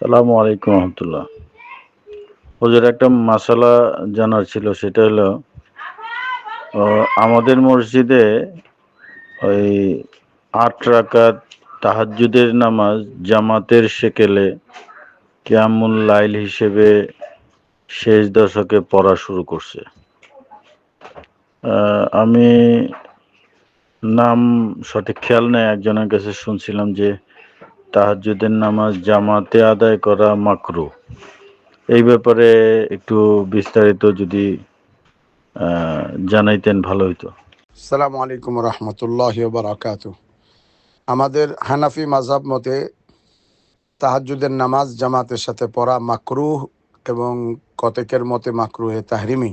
সালামু আলাইকুম রহমতুল্লাহ। ওদের একটা মাসালা জানার ছিল, সেটা হলো আমাদের মসজিদে ওই আট রাকাত তাহাজ্জুদের নামাজ জামাতের সেকেলে কিয়ামুল লাইল হিসেবে শেষ দশকে পড়া শুরু করছে। আমি নাম সঠিক খেয়াল নেই, একজনের কাছে শুনছিলাম যে তাহাজ্জুদের নামাজ জামাতে আদায় করা মাকরু। এই ব্যাপারে একটু বিস্তারিত যদি জানাইতেন ভালো হইতো। সালামু আলাইকুম রহমতুল্লাহ বারাকাত আমাদের হানাফি মাঝাব মতে তাহাজুদের নামাজ জামাতের সাথে পড়া মাকরুহ এবং কতেকের মতে মাকরুহে তাহরিমি।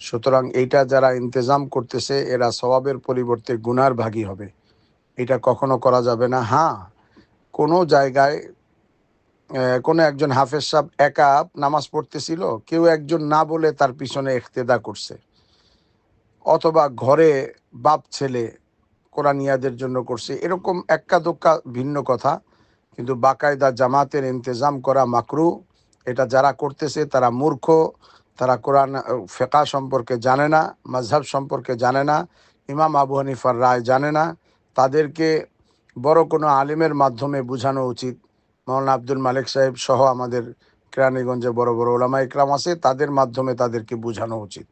সুতরাং এইটা যারা ইন্তজাম করতেছে, এরা স্বভাবের পরিবর্তে গুনার ভাগী হবে। এটা কখনো করা যাবে না। হ্যাঁ কোনো জায়গায় কোনো একজন হাফেজ সাহেব একা নামাজ পড়তেছিল, কেউ একজন না বলে তার পিছনে ইখতেদা করছে। অথবা ঘরে বাপ ছেলে কোরআনিয়াদের জন্য করছে। এরকম এক্কা দোক্কা ভিন্ন কথা, কিন্তু বাকায়দা জামাতের ইন্তজাম করা মাকরু, এটা যারা করতেছে তারা মূর্খ, তারা কোরআন ফেকা সম্পর্কে জানে না মাঝহাব সম্পর্কে জানে না, ইমাম আবু হানিফার রায় জানে না, তাদেরকে বড় কোনো আলিমের মাধ্যমে বোঝানো উচিত। মৌলানা আব্দুল মালিক সাহেব সহ আমাদের কেরানীগঞ্জে বড় বড় ওলামা ইকরাম আছে, তাদের মাধ্যমে তাদেরকে বোঝানো উচিত।